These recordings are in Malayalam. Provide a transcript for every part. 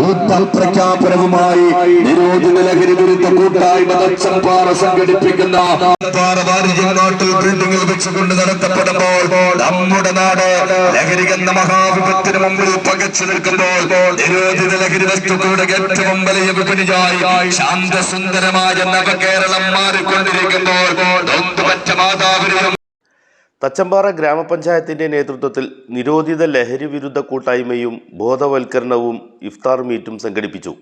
യുദ്ധപ്രഖ്യാപനവുമായി നിരോധിത ലഹരി വിരുദ്ധ കൂട്ടായ്മ തച്ചപ്പാറ സംഘടിപ്പിക്കുന്ന നാട്ടിൽ ബിൽഡിംഗിൽ വെച്ചുകൊണ്ട് നടത്തപ്പെടുമ്പോൾ നമ്മുടെ നാട് ലഹരി എന്ന മഹാവിപത്തിന് മുമ്പിൽ പകച്ചു നിൽക്കുമ്പോൾ നിരോധിത ലഹരി വസ്തുക്കളുടെ ഏറ്റവും വലിയ വിപണിയായി ശാന്തസുന്ദരമായ നവകേരളം മാറിക്കൊണ്ടിരിക്കുമ്പോൾ മാതാവിനെയും തച്ചമ്പാറ ഗ്രാമപഞ്ചായത്തിന്റെ നേതൃത്വത്തിൽ നിരോധിത ലഹരി വിരുദ്ധ കൂട്ടായ്മയും ബോധവൽക്കരണവും ഇഫ്താർ മീറ്റും സംഘടിപ്പിച്ചു.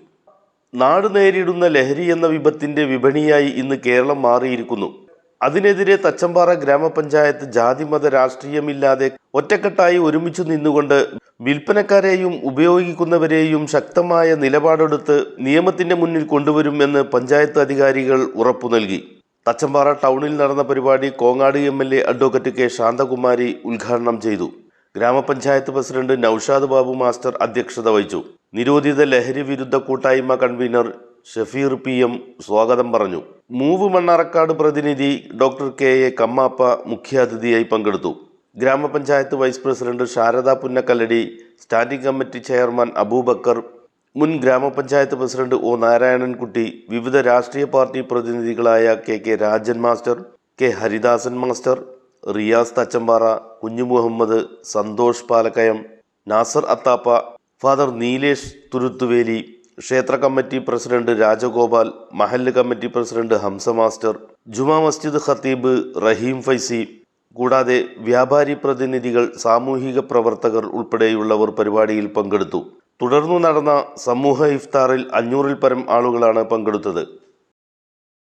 നാട് നേരിടുന്ന ലഹരി എന്ന വിപത്തിന്റെ വിപണിയായി ഇന്ന് കേരളം മാറിയിരിക്കുന്നു. അതിനെതിരെ തച്ചമ്പാറ ഗ്രാമപഞ്ചായത്ത് ജാതിമത രാഷ്ട്രീയമില്ലാതെ ഒറ്റക്കെട്ടായി ഒരുമിച്ച് നിന്നുകൊണ്ട് വിൽപ്പനക്കാരെയും ഉപയോഗിക്കുന്നവരെയും ശക്തമായ നിലപാടെടുത്ത് നിയമത്തിന്റെ മുന്നിൽ കൊണ്ടുവരുമെന്ന് പഞ്ചായത്ത് അധികാരികൾ ഉറപ്പു നൽകി. തച്ചമ്പാറ ടൗണിൽ നടന്ന പരിപാടി Kongad M L A advocate K Shanthakumari ഉദ്ഘാടനം ചെയ്തു. ഗ്രാമപഞ്ചായത്ത് പ്രസിഡന്റ് നൌഷാദ് ബാബു മാസ്റ്റർ അധ്യക്ഷത വഹിച്ചു. നിരോധിത ലഹരി വിരുദ്ധ കൂട്ടായ്മ കൺവീനർ ഷഫീർ പി എം സ്വാഗതം പറഞ്ഞു. മൂവ് മണ്ണാറക്കാട് പ്രതിനിധി ഡോക്ടർ കെ എ കമ്മാപ്പ മുഖ്യാതിഥിയായി പങ്കെടുത്തു. Grama panchayat vice president Sharada Punnakkalladi standing committee chairman Aboobacker മുൻ ഗ്രാമപഞ്ചായത്ത് പ്രസിഡന്റ് ഒ നാരായണൻകുട്ടി വിവിധ രാഷ്ട്രീയ party പ്രതിനിധികളായ K K Rajan master K Haridasan master Riyas Thachampara Kunju Muhammad Santhosh Palakkayam Nasar Athappa father Neelesh Thuruthuveli ക്ഷേത്ര കമ്മിറ്റി പ്രസിഡന്റ് രാജഗോപാൽ മഹല്ല് committee president Hamsa master Juma Masjid ഖത്തീബ് റഹീം ഫൈസി. കൂടാതെ വ്യാപാരി പ്രതിനിധികൾ സാമൂഹിക പ്രവർത്തകർ ഉൾപ്പെടെയുള്ളവർ പരിപാടിയിൽ പങ്കെടുത്തു. തുടർന്നു നടന്ന സമൂഹ ഇഫ്താറിൽ അഞ്ഞൂറിൽ പരം ആളുകളാണ് പങ്കെടുത്തത്.